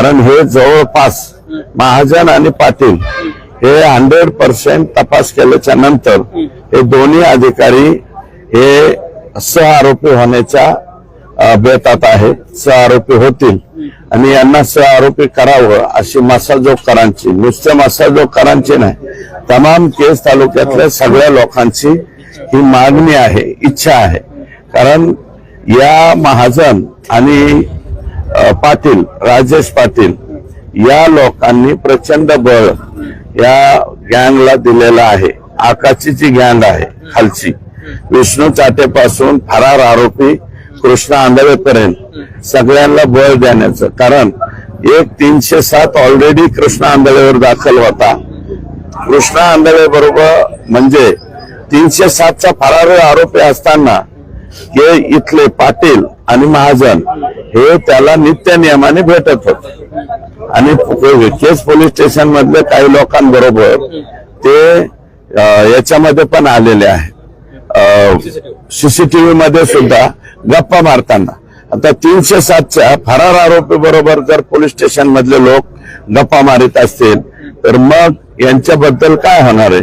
कारण हे जवळपास महाजन आणि पाटील हे हंड्रेड पर्सेंट तपास केल्याच्यानंतर हे दोन्ही अधिकारी हे सह आरोपी होण्याच्या बेतात आहेत. सह आरोपी होतील. आणि यांना सह आरोपी करावं अशी मसाजोगकरांची नुसत्या मसाजोगकरांची नाही तमाम केस तालुक्यातल्या सगळ्या लोकांची ही मागणी आहे इच्छा आहे. कारण या महाजन आणि पाटील राजेश पाटील या लोकांनी प्रचंड बळ या गँगला दिलेलं आहे. आकाशी जी गँग आहे खालची विष्णू चाटेपासून फरार आरोपी कृष्ण आंधळेपर्यंत सगळ्यांना बळ देण्याचं. कारण एक तीनशे सात ऑलरेडी कृष्ण आंधळेवर दाखल होता. कृष्ण आंधळे बरोबर म्हणजे तीनशे सातचा फरार आरोपी असताना हे इथले पाटील आणि महाजन हे त्याला नित्य नियमाने भेटत होत. आणि केस पोलीस स्टेशन मधले काही लोकांबरोबर ते याच्यामध्ये पण आलेले आहेत. सीसीटीव्ही मध्ये सुद्धा गप्पा मारताना. आता तीनशे सातच्या फरार आरोपी बरोबर जर पोलीस स्टेशन मधले लोक गप्पा मारित असतील तर मग यांच्याबद्दल काय होणार आहे?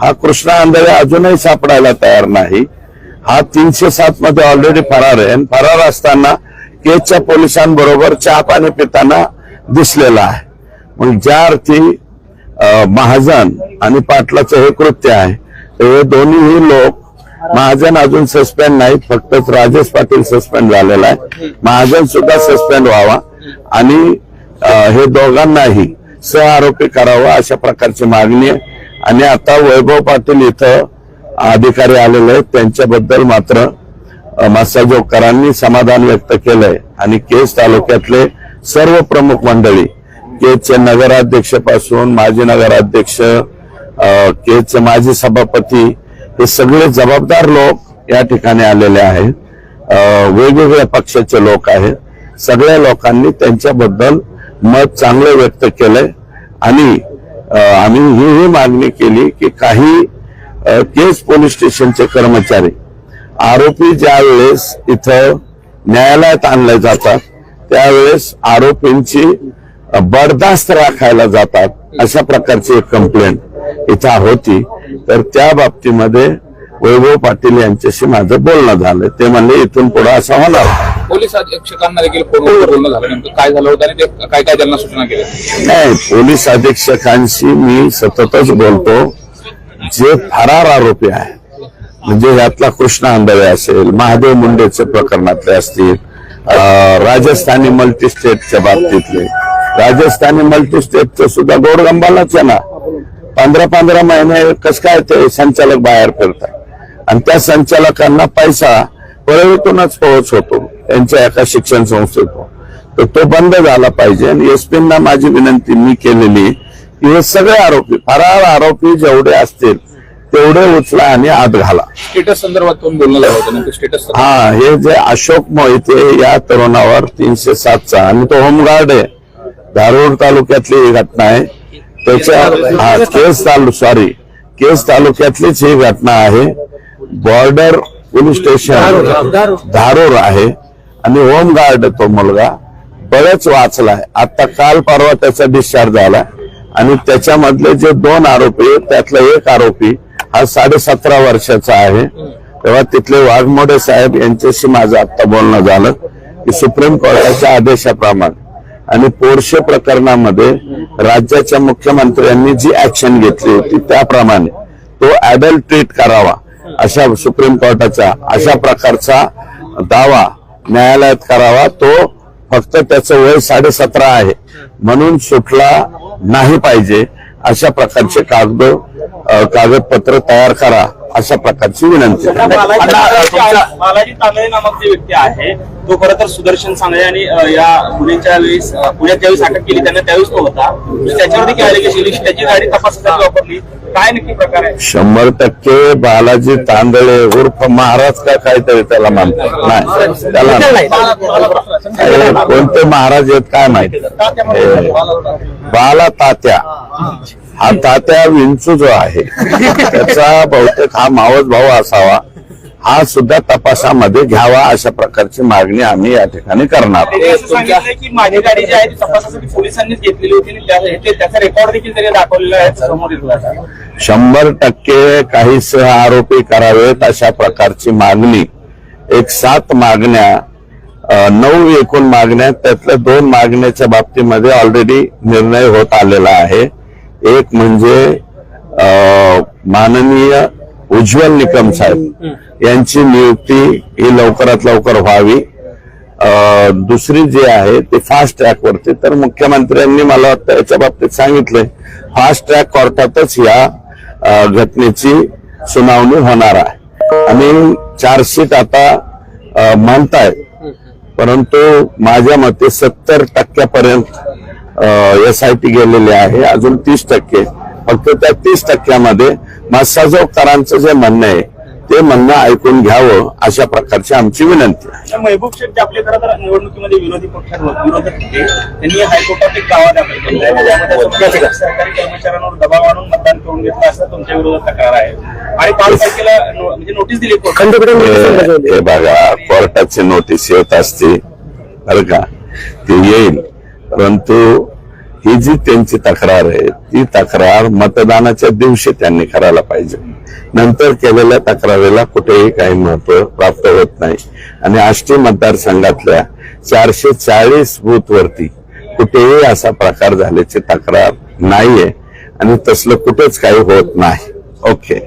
हा कृष्णा आंधळे अजूनही सापडायला तयार नाही. हा तीनशे सात मध्ये ऑलरेडी फरार आहे. आणि फरार असताना केसच्या पोलिसांबरोबर चहा पाणी पिताना दिसलेला आहे. मग ज्या अर्थी महाजन आणि पाटलाचं हे कृत्य आहे हे दोन्हीही लोक महाजन अजून सस्पेंड नाहीत फक्तच राजेश पाटील सस्पेंड झालेला आहे. महाजन सुद्धा सस्पेंड व्हावा आणि हे दोघांनाही सह आरोपी करावा अशा प्रकारची मागणी आहे. आणि आता वैभव पाटील इथं अधिकारी आलेले आहेत त्यांच्याबद्दल मात्र मसाजोगकरांनी समाधान व्यक्त केलंय. आणि केस तालुक्यातले सर्व प्रमुख मंडळी केजचे नगराध्यक्षपासून माजी नगराध्यक्ष केजचे माजी सभापती हे सगळे जबाबदार लोक या ठिकाणी आलेले आहेत. वेगवेगळ्या पक्षाचे लोक आहेत. सगळ्या लोकांनी त्यांच्याबद्दल मत चांगलं व्यक्त केलंय. आणि आम्ही ही ही मागणी केली की काही केस पोलीस स्टेशनचे कर्मचारी आरोपी ज्या वेळेस इथं न्यायालयात आणले जातात त्यावेळेस आरोपींची बरदास्त राखायला जातात अशा प्रकारची एक कंप्लेंट इथं होती. तर त्या बाबतीमध्ये वैभव पाटील यांच्याशी माझं बोलणं झालं. ते म्हणले इथून पुढे असं होणार. पोलीस अधीक्षकांना देखील बोलणं झालं काय झालं होतं आणि ते काय काय त्यांना सूचना केल्या? नाही पोलीस अधीक्षकांशी मी सततच बोलतो. जे फरार आरोपी आहे म्हणजे यातला कृष्ण आंधळे असेल महादेव मुंडेचे प्रकरणातले असतील राजस्थानी मल्टी स्टेटच्या बाबतीतले. राजस्थानी मल्टी स्टेटचं सुद्धा गोडगंबालाच आहे ना. पंधरा पंधरा महिने कस काय ते संचालक बाहेर फिरतात. आणि त्या संचालकांना पैसा परळीतूनच पोहोच होतो त्यांच्या एका शिक्षण संस्थेतून. तर तो बंद झाला पाहिजे आणि एसपींना माझी विनंती मी केलेली की हे सगळे आरोपी फरार आरोपी जेवढे असतील तेवढे उचला आणि आत घाला. स्टेटस संदर्भात बोलणं स्टेटस हा हे जे अशोक मोहिते या तरुणावर तीनशे सातचा आणि तो होमगार्ड आहे. धारूर तालुक्यातली ही घटना आहे. त्याच्या हा केस तालु सॉरी केस तालुक्यातलीच ही घटना आहे. बॉर्डर पोलीस स्टेशन धारूर आहे. आणि होमगार्ड तो मुलगा बरेच वाचलाय. आता काल परवा त्याचा डिस्चार्ज झाला. आणि त्याच्यामधले जे दोन आरोपी त्यातला एक आरोपी हा साडे सतरा वर्षाचा आहे. तेव्हा तिथले वाघमोडे साहेब यांच्याशी माझं आता बोलणं झालं. की सुप्रीम कोर्टाच्या आदेशाप्रमाणे आणि पोरशे प्रकरणामध्ये राज्याच्या मुख्यमंत्र्यांनी जी ऍक्शन घेतली होती त्याप्रमाणे तो अडल्ट ट्रीट करावा अशा सुप्रीम कोर्टाचा अशा प्रकारचा दावा न्यायालयात करावा. तो फक्त त्याचं वय साडे सतरा आहे. म्हणून सुटला नाही पाहिजे. अशा प्रकारचे कागद कागदपत्र तयार करा अशा प्रकारची विनंती आहे. तो खरं तर सुदर्शन सांगळे आणि या मुलींच्या वेळेस पुण्यात ज्यावेळेस अटक केली त्यांना त्यावेळेस तो होता. म्हणजे त्याच्यावर देखील अलिगेशन त्याची गाडी तपासासाठी वापरली. काय नक्की प्रकार आहे? शंभर टक्के बालाजी तांदळे उर्फ महाराज का काहीतरी त्याला म्हणतात नाही त्याला नाही. कोणते महाराज आहेत काय माहिती? बाला तात्या. हा तात्या विंचू जो आहे त्याचा बहुतेक हा मावस भाऊ असावा. हा सुद्धा तपासामध्ये घ्यावा अशा प्रकारची मागणी आम्ही या ठिकाणी करणार आहोत. त्यांनी असं सांगितलंय की माझी गाडी जी आहे ती तपासासाठी पोलिसांनीच घेतलेली होती आणि त्या- त्याचा रेकॉर्ड देखील त्यांनी दाखवलेला आहे तो समोर येतो आता. शंभर टक्के काही सह आरोपी करावेत अशा प्रकारची मागणी एक सात मागण्या नऊ एकूण मागण्या त्यातल्या दोन मागण्याच्या बाबतीमध्ये ऑलरेडी निर्णय होत आलेला आहे एक म्हणजे माननीय उज्ज्वल निकम साहेब. यांची नियुक्ती ही लवकरात लवकर व्हावी. दुसरी जी आहे ती फास्ट ट्रॅक वरती. तर मुख्यमंत्र्यांनी मला वाटतं याच्या बाबतीत सांगितलंय फास्ट ट्रॅक कोर्टातच या घटनेची सुनावणी होणार आहे. आणि चार्जशीट आता म्हणतायत. परंतु माझ्या मते सत्तर टक्क्यापर्यंत एस आय टी गेलेली आहे. अजून तीस टक्के. फक्त त्या तीस टक्क्यामध्ये मसाजोगकरांचं जे म्हणणं आहे ते म्हणणं ऐकून घ्यावं अशा प्रकारची आमची विनंती आहे. तर महबूब जे आपले खरं तर निवडणुकीमध्ये विरोधी पक्षात विरोधक होते त्यांनी हायकोर्टात एक दावा दाखल केला सरकारी कर्मचाऱ्यांवर दबाव आणून मतदान करून घेतलं असं तुमच्या विरोधात तक्रार आहे. आणि पाच तारखेला म्हणजे नोटीस दिली. हे हे बघा कोर्टाची नोटीस येत असते बरं का? ती येईल. परंतु ही जी त्यांची तक्रार आहे ती तक्रार मतदानाच्या दिवशी त्यांनी करायला पाहिजे. नंतर केलेल्या तक्रारीला कुठेही काही महत्त्व प्राप्त होत नाही. आणि आष्टी मतदारसंघातल्या चारशे चाळीस बूथ वरती कुठेही असा प्रकार झाल्याची तक्रार नाहीये आणि तसलं कुठेच काही होत नाही. ओके.